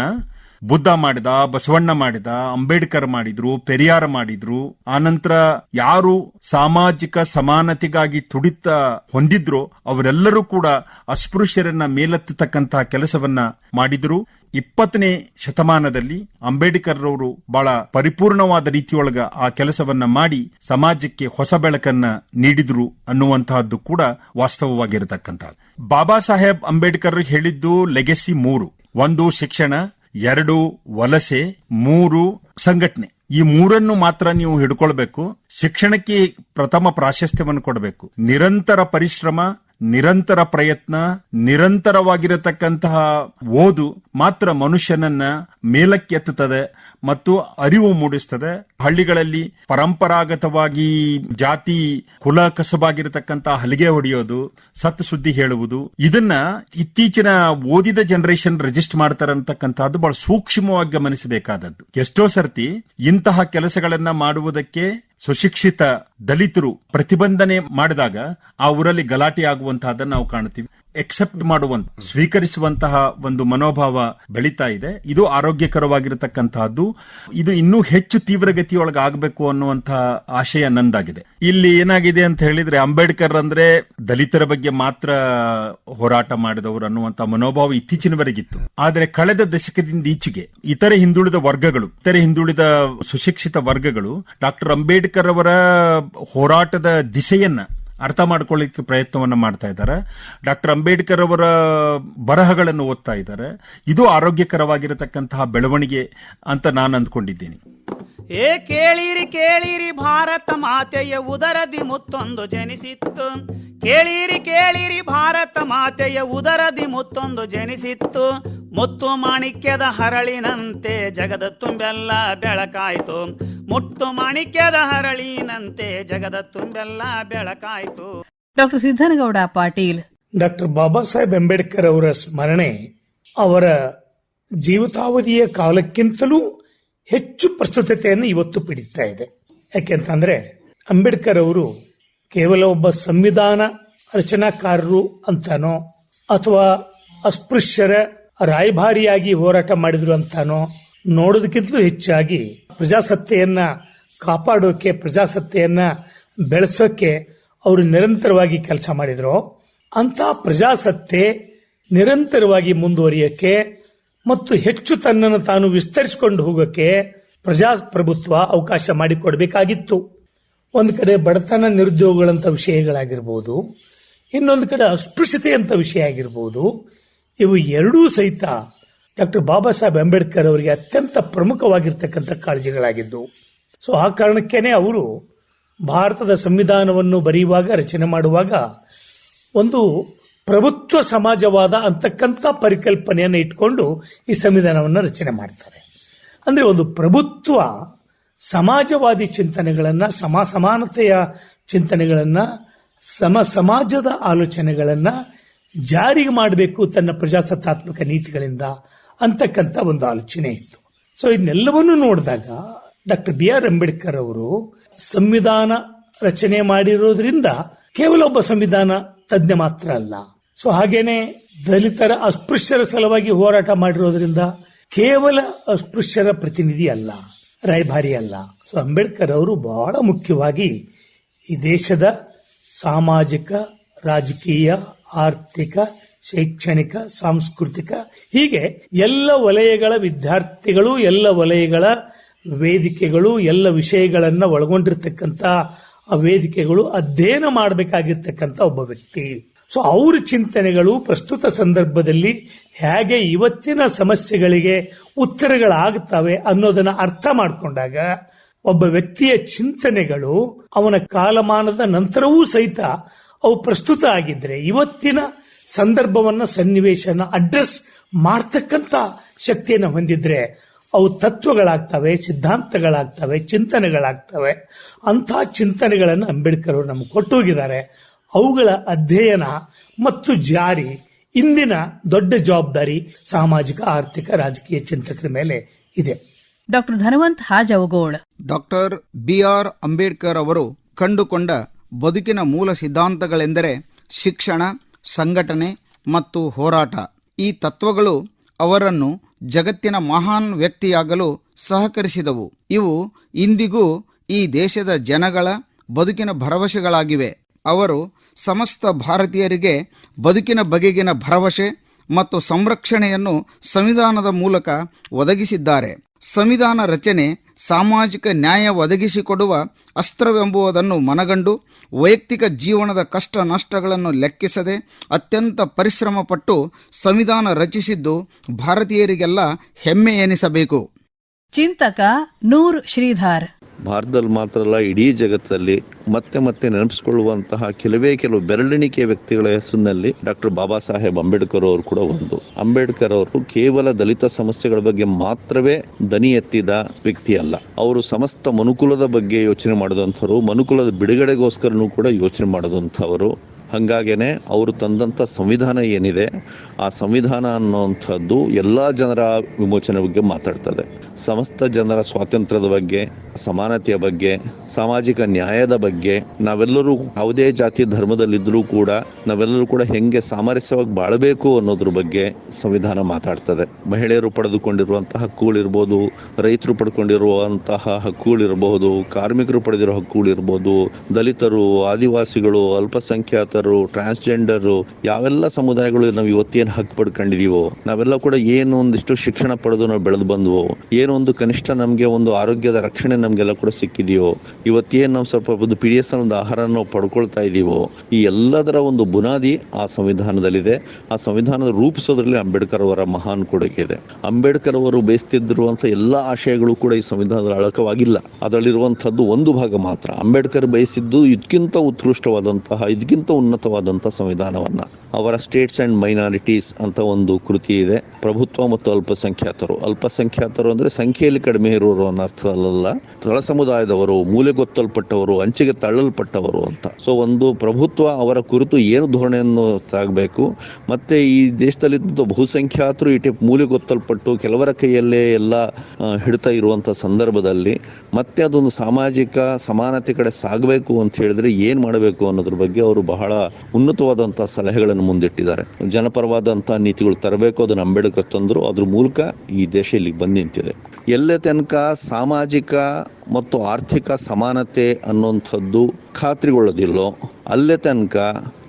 ಬುದ್ಧ ಮಾಡಿದ, ಬಸವಣ್ಣ ಮಾಡಿದ, ಅಂಬೇಡ್ಕರ್ ಮಾಡಿದ್ರು, ಪೆರಿಯಾರ ಮಾಡಿದ್ರು ಆನಂತರ ಯಾರು ಸಾಮಾಜಿಕ ಸಮಾನತೆಗಾಗಿ ತುಡಿತ ಹೊಂದಿದ್ರು ಅವರೆಲ್ಲರೂ ಕೂಡ ಅಸ್ಪೃಶ್ಯರನ್ನ ಮೇಲೆತ್ತತಕ್ಕಂತಹ ಕೆಲಸವನ್ನ ಮಾಡಿದ್ರು. ಇಪ್ಪತ್ತನೇ ಶತಮಾನದಲ್ಲಿ ಅಂಬೇಡ್ಕರ್ ರವರು ಬಹಳ ಪರಿಪೂರ್ಣವಾದ ರೀತಿಯೊಳಗ ಆ ಕೆಲಸವನ್ನ ಮಾಡಿ ಸಮಾಜಕ್ಕೆ ಹೊಸ ಬೆಳಕನ್ನ ನೀಡಿದ್ರು ಅನ್ನುವಂತಹದ್ದು ಕೂಡ ವಾಸ್ತವವಾಗಿರತಕ್ಕಂಥದ್ದು. ಬಾಬಾ ಸಾಹೇಬ್ ಅಂಬೇಡ್ಕರ್ ಹೇಳಿದ್ದು ಲೆಗೆಸಿ ಮೂರು. ಒಂದು ಶಿಕ್ಷಣ ಎರಡು ವಲಸೆ, ಮೂರು ಸಂಘಟನೆ. ಈ ಮೂರನ್ನು ಮಾತ್ರ ನೀವು ಹಿಡ್ಕೊಳ್ಬೇಕು. ಶಿಕ್ಷಣಕ್ಕೆ ಪ್ರಥಮ ಪ್ರಾಶಸ್ತ್ಯವನ್ನು ಕೊಡಬೇಕು. ನಿರಂತರ ಪರಿಶ್ರಮ, ನಿರಂತರ ಪ್ರಯತ್ನ, ನಿರಂತರವಾಗಿರತಕ್ಕಂತಹ ಓದು ಮಾತ್ರ ಮನುಷ್ಯನನ್ನ ಮೇಲಕ್ಕೆತ್ತುತ್ತದೆ. ಮತ್ತು ಅರಿವು ಮೂಡಿಸ್ತದೆ. ಹಳ್ಳಿಗಳಲ್ಲಿ ಪರಂಪರಾಗತವಾಗಿ ಜಾತಿ, ಕುಲ ಕಸಬಾಗಿರತಕ್ಕಂತ ಹಲಿಗೆ ಹೊಡೆಯೋದು, ಸತ್ ಸುದ್ದಿ ಹೇಳುವುದು, ಇದನ್ನ ಇತ್ತೀಚಿನ ಓದಿದ ಜನರೇಷನ್ ರಿಜಿಸ್ಟರ್ ಮಾಡ್ತಾರೆ ಅಂತಕ್ಕಂಥದ್ದು ಬಹಳ ಸೂಕ್ಷ್ಮವಾಗಿ ಗಮನಿಸಬೇಕಾದದ್ದು. ಎಷ್ಟೋ ಸರ್ತಿ ಇಂತಹ ಕೆಲಸಗಳನ್ನ ಮಾಡುವುದಕ್ಕೆ ಸುಶಿಕ್ಷಿತ ದಲಿತರು ಪ್ರತಿಬಂಧನೆ ಮಾಡಿದಾಗ ಆ ಊರಲ್ಲಿ ಗಲಾಟೆ ಆಗುವಂತಹದನ್ನ ನಾವು ಕಾಣ್ತೀವಿ ಎಕ್ಸೆಪ್ಟ್ ಮಾಡುವಂತ, ಸ್ವೀಕರಿಸುವಂತಹ ಒಂದು ಮನೋಭಾವ ಬೆಳೀತಾ ಇದೆ. ಇದು ಆರೋಗ್ಯಕರವಾಗಿರತಕ್ಕಂತಹದ್ದು. ಇದು ಇನ್ನೂ ಹೆಚ್ಚು ತೀವ್ರಗತಿಯೊಳಗೆ ಆಗಬೇಕು ಅನ್ನುವಂತಹ ಆಶಯ ನಂದಾಗಿದೆ. ಇಲ್ಲಿ ಏನಾಗಿದೆ ಅಂತ ಹೇಳಿದ್ರೆ ಅಂಬೇಡ್ಕರ್ ಅಂದ್ರೆ ದಲಿತರ ಬಗ್ಗೆ ಮಾತ್ರ ಹೋರಾಟ ಮಾಡಿದವರು ಅನ್ನುವಂತಹ ಮನೋಭಾವ ಇತ್ತೀಚಿನವರೆಗಿತ್ತು. ಆದರೆ ಕಳೆದ ದಶಕದಿಂದ ಈಚೆಗೆ ಇತರೆ ಹಿಂದುಳಿದ ವರ್ಗಗಳು, ಇತರೆ ಹಿಂದುಳಿದ ಸುಶಿಕ್ಷಿತ ವರ್ಗಗಳು ಡಾಕ್ಟರ್ ಅಂಬೇಡ್ಕರ್ ಅವರ ಹೋರಾಟದ ದಿಸೆಯನ್ನ ಅರ್ಥ ಮಾಡ್ಕೊಳ್ಳಿಕ್ಕೆ ಪ್ರಯತ್ನವನ್ನು ಮಾಡ್ತಾ ಇದ್ದಾರೆ. ಡಾಕ್ಟರ್ ಅಂಬೇಡ್ಕರ್ ಅವರ ಬರಹಗಳನ್ನು ಓದ್ತಾ ಇದ್ದಾರೆ. ಇದು ಆರೋಗ್ಯಕರವಾಗಿರತಕ್ಕಂತಹ ಬೆಳವಣಿಗೆ ಅಂತ ನಾನು ಅಂದ್ಕೊಂಡಿದ್ದೀನಿ. ಏ ಕೇಳಿರಿ ಕೇಳಿರಿ ಭಾರತ ಮಾತೆಯ ಉದರದಿ ಮುತ್ತೊಂದು ಜನಿಸಿತ್ತು. ಕೇಳಿರಿ ಕೇಳಿರಿ ಭಾರತ ಮಾತೆಯ ಉದರದಿ ಮುತ್ತೊಂದು ಜನಿಸಿತ್ತು. ಮುತ್ತು ಮಾಣಿಕ್ಯದ ಹರಳಿನಂತೆ ಜಗದ ತುಂಬೆಲ್ಲ ಬೆಳಕಾಯಿತು. ಮುತ್ತು ಮಾಣಿಕ್ಯದ ಹರಳಿನಂತೆ ಜಗದ ತುಂಬೆಲ್ಲ ಬೆಳಕಾಯಿತು. ಡಾಕ್ಟರ್ ಸಿದ್ದನಗೌಡ ಪಾಟೀಲ್. ಡಾಕ್ಟರ್ ಬಾಬಾ ಸಾಹೇಬ್ ಅಂಬೇಡ್ಕರ್ ಅವರ ಸ್ಮರಣೆ ಅವರ ಜೀವಿತಾವಧಿಯ ಕಾಲಕ್ಕಿಂತಲೂ ಹೆಚ್ಚು ಪ್ರಸ್ತುತತೆಯನ್ನು ಇವತ್ತು ಪಡೀತಾ ಇದೆ. ಯಾಕೆಂತಂದ್ರೆ ಅಂಬೇಡ್ಕರ್ ಅವರು ಕೇವಲ ಒಬ್ಬ ಸಂವಿಧಾನ ರಚನಾಕಾರರು ಅಂತಾನೋ ಅಥವಾ ಅಸ್ಪೃಶ್ಯರ ರಾಯಭಾರಿಯಾಗಿ ಹೋರಾಟ ಮಾಡಿದ್ರು ಅಂತಾನೋ ನೋಡೋದಕ್ಕಿಂತಲೂ ಹೆಚ್ಚಾಗಿ ಪ್ರಜಾಸತ್ತೆಯನ್ನ ಕಾಪಾಡೋಕೆ, ಪ್ರಜಾಸತ್ತೆಯನ್ನ ಬೆಳೆಸೋಕೆ ಅವರು ನಿರಂತರವಾಗಿ ಕೆಲಸ ಮಾಡಿದ್ರು. ಅಂತ ಪ್ರಜಾಸತ್ತೆ ನಿರಂತರವಾಗಿ ಮುಂದುವರಿಯಕ್ಕೆ ಮತ್ತು ಹೆಚ್ಚು ತನ್ನನ್ನು ತಾನು ವಿಸ್ತರಿಸಿಕೊಂಡು ಹೋಗಕ್ಕೆ ಪ್ರಜಾಪ್ರಭುತ್ವ ಅವಕಾಶ ಮಾಡಿಕೊಡಬೇಕಾಗಿತ್ತು. ಒಂದು ಕಡೆ ಬಡತನ ನಿರುದ್ಯೋಗಗಳಂಥ ವಿಷಯಗಳಾಗಿರ್ಬೋದು, ಇನ್ನೊಂದು ಕಡೆ ಅಸ್ಪೃಶ್ಯತೆ ಅಂತ ವಿಷಯ ಆಗಿರ್ಬೋದು ಇವು ಎರಡೂ ಸಹಿತ ಡಾಕ್ಟರ್ ಬಾಬಾ ಸಾಹೇಬ್ ಅಂಬೇಡ್ಕರ್ ಅವರಿಗೆ ಅತ್ಯಂತ ಪ್ರಮುಖವಾಗಿರ್ತಕ್ಕಂಥ ಕಾಳಜಿಗಳಾಗಿದ್ದವು ಸೊ, ಆ ಕಾರಣಕ್ಕೇನೆ ಅವರು ಭಾರತದ ಸಂವಿಧಾನವನ್ನು ಬರೆಯುವಾಗ, ರಚನೆ ಮಾಡುವಾಗ ಒಂದು ಪ್ರಭುತ್ವ ಸಮಾಜವಾದ ಅಂತಕ್ಕಂಥ ಪರಿಕಲ್ಪನೆಯನ್ನು ಇಟ್ಕೊಂಡು ಈ ಸಂವಿಧಾನವನ್ನು ರಚನೆ ಮಾಡ್ತಾರೆ. ಅಂದ್ರೆ ಒಂದು ಪ್ರಭುತ್ವ ಸಮಾಜವಾದಿ ಚಿಂತನೆಗಳನ್ನ ಸಮ ಸಮಾನತೆಯ ಚಿಂತನೆಗಳನ್ನ ಸಮ ಸಮಾಜದ ಆಲೋಚನೆಗಳನ್ನು ಜಾರಿಗೆ ಮಾಡಬೇಕು ತನ್ನ ಪ್ರಜಾಸತ್ತಾತ್ಮಕ ನೀತಿಗಳಿಂದ ಅಂತಕ್ಕಂಥ ಒಂದು ಆಲೋಚನೆ ಇತ್ತು. ಸೊ ಇದನ್ನೆಲ್ಲವನ್ನೂ ನೋಡಿದಾಗ ಡಾಕ್ಟರ್ ಬಿ ಆರ್ ಅಂಬೇಡ್ಕರ್ ಅವರು ಸಂವಿಧಾನ ರಚನೆ ಮಾಡಿರೋದ್ರಿಂದ ಕೇವಲ ಒಬ್ಬ ಸಂವಿಧಾನ ತಜ್ಞ ಮಾತ್ರ ಅಲ್ಲ ಸೊ ಹಾಗೇನೆ ದಲಿತರ ಅಸ್ಪೃಶ್ಯರ ಸಲುವಾಗಿ ಹೋರಾಟ ಮಾಡಿರೋದ್ರಿಂದ ಕೇವಲ ಅಸ್ಪೃಶ್ಯರ ಪ್ರತಿನಿಧಿ ಅಲ್ಲ, ರಾಯಭಾರಿ ಅಲ್ಲ. ಸೊ ಅಂಬೇಡ್ಕರ್ ಅವರು ಬಹಳ ಮುಖ್ಯವಾಗಿ ಈ ದೇಶದ ಸಾಮಾಜಿಕ, ರಾಜಕೀಯ, ಆರ್ಥಿಕ, ಶೈಕ್ಷಣಿಕ, ಸಾಂಸ್ಕೃತಿಕ, ಹೀಗೆ ಎಲ್ಲ ವಲಯಗಳ ವಿದ್ಯಾರ್ಥಿಗಳು, ಎಲ್ಲ ವಲಯಗಳ ವೇದಿಕೆಗಳು, ಎಲ್ಲ ವಿಷಯಗಳನ್ನು ಒಳಗೊಂಡಿರ್ತಕ್ಕಂಥ ಆ ವೇದಿಕೆಗಳು ಅಧ್ಯಯನ ಮಾಡಬೇಕಾಗಿರ್ತಕ್ಕಂಥ ಒಬ್ಬ ವ್ಯಕ್ತಿ. ಸೊ ಅವ್ರ ಚಿಂತನೆಗಳು ಪ್ರಸ್ತುತ ಸಂದರ್ಭದಲ್ಲಿ ಹೇಗೆ ಇವತ್ತಿನ ಸಮಸ್ಯೆಗಳಿಗೆ ಉತ್ತರಗಳಾಗುತ್ತವೆ ಅನ್ನೋದನ್ನ ಅರ್ಥ ಮಾಡಿಕೊಂಡಾಗ ಒಬ್ಬ ವ್ಯಕ್ತಿಯ ಚಿಂತನೆಗಳು ಅವನ ಕಾಲಮಾನದ ನಂತರವೂ ಸಹಿತ ಅವು ಪ್ರಸ್ತುತ ಆಗಿದ್ರೆ ಇವತ್ತಿನ ಸಂದರ್ಭವನ್ನ ಸನ್ನಿವೇಶನ ಅಡ್ರೆಸ್ ಮಾಡ್ತಕ್ಕಂಥ ಶಕ್ತಿಯನ್ನು ಹೊಂದಿದ್ರೆ ಅವು ತತ್ವಗಳಾಗ್ತವೆ, ಸಿದ್ಧಾಂತಗಳಾಗ್ತವೆ, ಚಿಂತನೆಗಳಾಗ್ತವೆ. ಅಂತಹ ಚಿಂತನೆಗಳನ್ನು ಅಂಬೇಡ್ಕರ್ ಅವರು ನಮ್ಗೆ ಕೊಟ್ಟೋಗಿದ್ದಾರೆ. ಅವುಗಳ ಅಧ್ಯಯನ ಮತ್ತು ಜಾರಿ ಇಂದಿನ ದೊಡ್ಡ ಜವಾಬ್ದಾರಿ ಸಾಮಾಜಿಕ ಆರ್ಥಿಕ ರಾಜಕೀಯ ಚಿಂತಕರ ಮೇಲೆ ಇದೆ. Doctor Dhanavanth Hajavagol doctor B R Ambedkar ಅವರು ಕಂಡುಕೊಂಡ ಬದುಕಿನ ಮೂಲ ಸಿದ್ಧಾಂತಗಳೆಂದರೆ ಶಿಕ್ಷಣ ಸಂಘಟನೆ ಮತ್ತು ಹೋರಾಟ. ಈ ತತ್ವಗಳು ಅವರನ್ನು ಜಗತ್ತಿನ ಮಹಾನ್ ವ್ಯಕ್ತಿಯಾಗಲು ಸಹಕರಿಸಿದವು. ಇವು ಇಂದಿಗೂ ಈ ದೇಶದ ಜನಗಳ ಬದುಕಿನ ಭರವಸೆಗಳಾಗಿವೆ. ಅವರು ಸಮಸ್ತ ಭಾರತೀಯರಿಗೆ ಬದುಕಿನ ಬಗೆಗಿನ ಭರವಸೆ ಮತ್ತು ಸಂರಕ್ಷಣೆಯನ್ನು ಸಂವಿಧಾನದ ಮೂಲಕ ಒದಗಿಸಿದ್ದಾರೆ. ಸಂವಿಧಾನ ರಚನೆ ಸಾಮಾಜಿಕ ನ್ಯಾಯ ಒದಗಿಸಿಕೊಡುವ ಅಸ್ತ್ರವೆಂಬುದನ್ನು ಮನಗಂಡು ವೈಯಕ್ತಿಕ ಜೀವನದ ಕಷ್ಟ ನಷ್ಟಗಳನ್ನು ಲೆಕ್ಕಿಸದೆ ಅತ್ಯಂತ ಪರಿಶ್ರಮ ಪಟ್ಟು ಸಂವಿಧಾನ ರಚಿಸಿದ್ದು ಭಾರತೀಯರಿಗೆಲ್ಲ ಹೆಮ್ಮೆ ಎನಿಸಬೇಕು. ಚಿಂತಕ ನೂರ್ ಶ್ರೀಧಾರ್ ಭಾರತದಲ್ಲಿ ಮಾತ್ರ ಅಲ್ಲ, ಇಡೀ ಜಗತ್ತಲ್ಲಿ ಮತ್ತೆ ಮತ್ತೆ ನೆನಪಿಸಿಕೊಳ್ಳುವಂತಹ ಕೆಲವೇ ಕೆಲವು ಬೆರಳೆಣಿಕೆ ವ್ಯಕ್ತಿಗಳ ಹೆಸರಿನಲ್ಲಿ ಡಾಕ್ಟರ್ ಬಾಬಾ ಸಾಹೇಬ್ ಅಂಬೇಡ್ಕರ್ ಅವರು ಕೂಡ ಒಂದು. ಅಂಬೇಡ್ಕರ್ ಅವರು ಕೇವಲ ದಲಿತ ಸಮಸ್ಯೆಗಳ ಬಗ್ಗೆ ಮಾತ್ರವೇ ದನಿ ಎತ್ತಿದ ವ್ಯಕ್ತಿ ಅಲ್ಲ. ಅವರು ಸಮಸ್ತ ಮನುಕುಲದ ಬಗ್ಗೆ ಯೋಚನೆ ಮಾಡಿದಂಥವ್ರು, ಮನುಕುಲದ ಬಿಡುಗಡೆಗೋಸ್ಕರನೂ ಕೂಡ ಯೋಚನೆ ಮಾಡಿದಂಥವರು. ಹಂಗಾಗೇನೆ ಅವರು ತಂದಂಥ ಸಂವಿಧಾನ ಏನಿದೆ ಆ ಸಂವಿಧಾನ ಅನ್ನುವಂಥದ್ದು ಎಲ್ಲ ಜನರ ವಿಮೋಚನೆ ಬಗ್ಗೆ ಮಾತಾಡ್ತದೆ. ಸಮಸ್ತ ಜನರ ಸ್ವಾತಂತ್ರ್ಯದ ಬಗ್ಗೆ, ಸಮಾನತೆಯ ಬಗ್ಗೆ, ಸಾಮಾಜಿಕ ನ್ಯಾಯದ ಬಗ್ಗೆ ನಾವೆಲ್ಲರೂ ಯಾವುದೇ ಜಾತಿ ಧರ್ಮದಲ್ಲಿದ್ದರೂ ಕೂಡ ನಾವೆಲ್ಲರೂ ಕೂಡ ಹೆಂಗೆ ಸಾಮರಸ್ಯವಾಗಿ ಬಾಳಬೇಕು ಅನ್ನೋದ್ರ ಬಗ್ಗೆ ಸಂವಿಧಾನ ಮಾತಾಡ್ತದೆ. ಮಹಿಳೆಯರು ಪಡೆದುಕೊಂಡಿರುವಂತಹ ಹಕ್ಕುಗಳಿರ್ಬೋದು, ರೈತರು ಪಡ್ಕೊಂಡಿರುವಂತಹ ಹಕ್ಕುಗಳಿರಬಹುದು ಕಾರ್ಮಿಕರು ಪಡೆದಿರೋ ಹಕ್ಕುಗಳಿರ್ಬೋದು, ದಲಿತರು, ಆದಿವಾಸಿಗಳು, ಅಲ್ಪಸಂಖ್ಯಾತರು, ಟ್ರಾನ್ಸ್ಜೆಂಡರು, ಯಾವೆಲ್ಲ ಸಮುದಾಯಗಳು ನಾವು ಇವತ್ತೇನು ಹಕ್ಕು ಪಡ್ಕೊಂಡಿದೀವೋ? ನಾವೆಲ್ಲ ಕೂಡ ಏನು ಒಂದಿಷ್ಟು ಶಿಕ್ಷಣ ಪಡೆದು ನಾವು ಬೆಳೆದು ಬಂದ್ವೋ? ಏನು ಒಂದು ಕನಿಷ್ಠ ನಮಗೆ ಒಂದು ಆರೋಗ್ಯದ ರಕ್ಷಣೆ ನಮಗೆಲ್ಲ ಕೂಡ ಸಿಕ್ಕಿದೆಯೋ? ಇವತ್ತೇನು ನಾವು ಸ್ವಲ್ಪ ಒಂದು ಪಿ ಡಿ ಎಸ್ ಒಂದು ಆಹಾರ ನಾವು ಪಡ್ಕೊಳ್ತಾ ಇದೀವೋ? ಈ ಎಲ್ಲದರ ಒಂದು ಬುನಾದಿ ಆ ಸಂವಿಧಾನದಲ್ಲಿದೆ. ಆ ಸಂವಿಧಾನದ ರೂಪಿಸೋದ್ರಲ್ಲಿ ಅಂಬೇಡ್ಕರ್ ಅವರ ಮಹಾನ್ ಕೊಡುಗೆ ಇದೆ. ಅಂಬೇಡ್ಕರ್ ಅವರು ಬಯಸ್ತಿದ್ದಿರುವಂತ ಎಲ್ಲಾ ಆಶಯಗಳು ಕೂಡ ಈ ಸಂವಿಧಾನದ ಅಳಕವಾಗಿಲ್ಲ. ಅದರಲ್ಲಿರುವಂತಹದ್ದು ಒಂದು ಭಾಗ ಮಾತ್ರ. ಅಂಬೇಡ್ಕರ್ ಬಯಸಿದ್ದು ಇದಕ್ಕಿಂತ ಉತ್ಕೃಷ್ಟವಾದಂತಹ ಇದಕ್ಕಿಂತ ಉನ್ನತವಾದಂತಹ ಸಂವಿಧಾನವನ್ನ. ಅವರ ಸ್ಟೇಟ್ಸ್ ಅಂಡ್ ಮೈನಾರಿಟೀಸ್ ಅಂತ ಒಂದು ಕೃತಿ ಇದೆ. ಪ್ರಭುತ್ವ ಮತ್ತು ಅಲ್ಪಸಂಖ್ಯಾತರು. ಅಲ್ಪಸಂಖ್ಯಾತರು ಅಂದ್ರೆ ಸಂಖ್ಯೆಯಲ್ಲಿ ಕಡಿಮೆ ಇರುವವರು ಅನ್ನೋ ಅರ್ಥದಲ್ಲ ತಳ ಸಮುದಾಯದವರು, ಮೂಲೆ ಗೊತ್ತಲ್ಪಟ್ಟವರು, ಅಂಚಿಗೆ ತಳ್ಳಲ್ಪಟ್ಟವರು ಅಂತ. ಸೊ ಒಂದು ಪ್ರಭುತ್ವ ಅವರ ಕುರಿತು ಏನು ಧೋರಣೆಯನ್ನು ಸಾಗಬೇಕು ಮತ್ತೆ ಈ ದೇಶದಲ್ಲಿ ಬಹುಸಂಖ್ಯಾತರು ಈ ಟೈಪ್ ಮೂಲೆ ಗೊತ್ತಲ್ಪಟ್ಟು ಕೆಲವರ ಕೈಯಲ್ಲೇ ಎಲ್ಲ ಹಿಡಿತಾ ಇರುವಂತ ಸಂದರ್ಭದಲ್ಲಿ ಮತ್ತೆ ಅದೊಂದು ಸಾಮಾಜಿಕ ಸಮಾನತೆ ಕಡೆ ಸಾಗಬೇಕು ಅಂತ ಹೇಳಿದ್ರೆ ಏನ್ ಮಾಡಬೇಕು ಅನ್ನೋದ್ರ ಬಗ್ಗೆ ಅವರು ಬಹಳ ಉನ್ನತವಾದಂತಹ ಸಲಹೆಗಳನ್ನು ಮುಂದಿಟ್ಟಿದ್ದಾರೆ. ಜನಪರವಾದಂತಹ ನೀತಿಗಳು ತರಬೇಕು ಅದನ್ನು ಅಂಬೇಡ್ಕರ್ ತಂದರು, ಅದ್ರ ಮೂಲಕ ಈ ದೇಶ ಇಲ್ಲಿಗೆ ಬಂದು ನಿಂತಿದೆ. ಎಲ್ಲೇ ತನಕ ಸಾಮಾಜಿಕ ಮತ್ತು ಆರ್ಥಿಕ ಸಮಾನತೆ ಅನ್ನುವಂಥದ್ದು ಖಾತ್ರಿಗೊಳ್ಳೋದಿಲ್ಲೋ, ಅಲ್ಲೇ ತನಕ